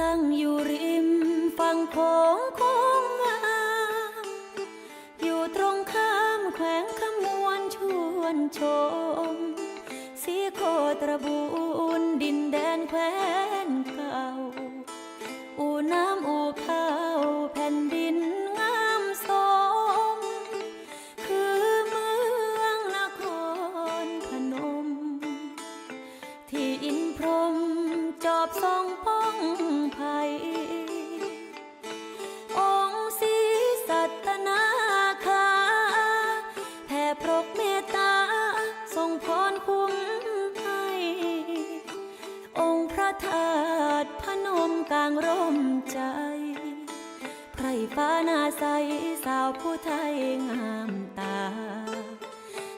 ตั้งอยู่ริมฝั่งโขงโคงงามอยู่ตรงข้ามแขวงขมวนชวนชม สีโคตรบูนดินแดนแคว้นเก่า อู่น้ำอู่ข้าวแผ่นดินงามสม คือเมืองนครพนม ที่อินพรมจอบทรงป้อง ธาตุพนมกลางร่มใจไพรฟ้าหน้าใสสาวผู้ไทยงามตา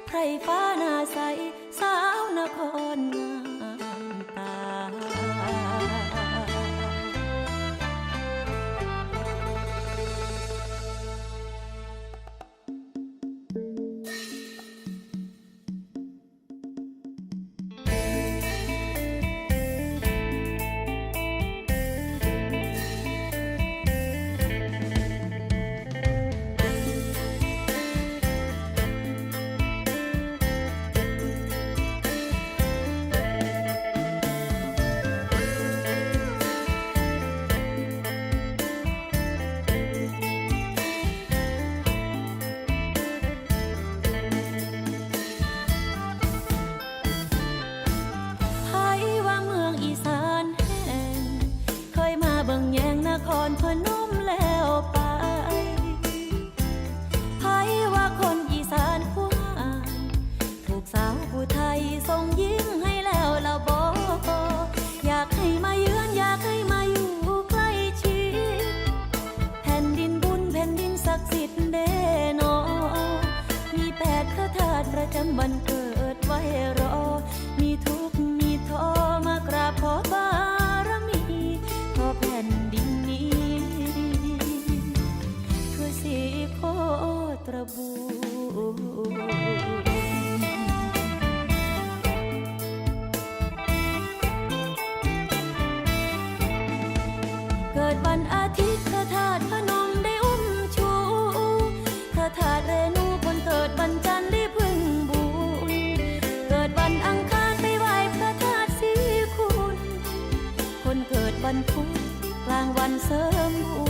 ไพรฟ้าหน้าใส กสาวผู้ไทยส่งยิ้มให้แล้วละบออยากให้มาเยือนอยากให้มาอยู่ใกล้ชิดแผ่นดินบุญแผ่นดินศักดิ์สิทธิ์เด้นอ มีแปดพระธาตุประจำวันเกิดไว้รอ มีทุกมีทอมากราบขอบารมีขอแผ่นดินนี้คือสีโคตรบู เกิดวันอาทิตย์พระธาตุพนมได้อุ้มชูพระธาตุเรนูคนเกิดวันจันทร์ได้พึ่งบุญเกิดวันอังคารไปไหว้พระธาตุสีคุณ คนเกิดวันพุธกลางวันเสริมบุญ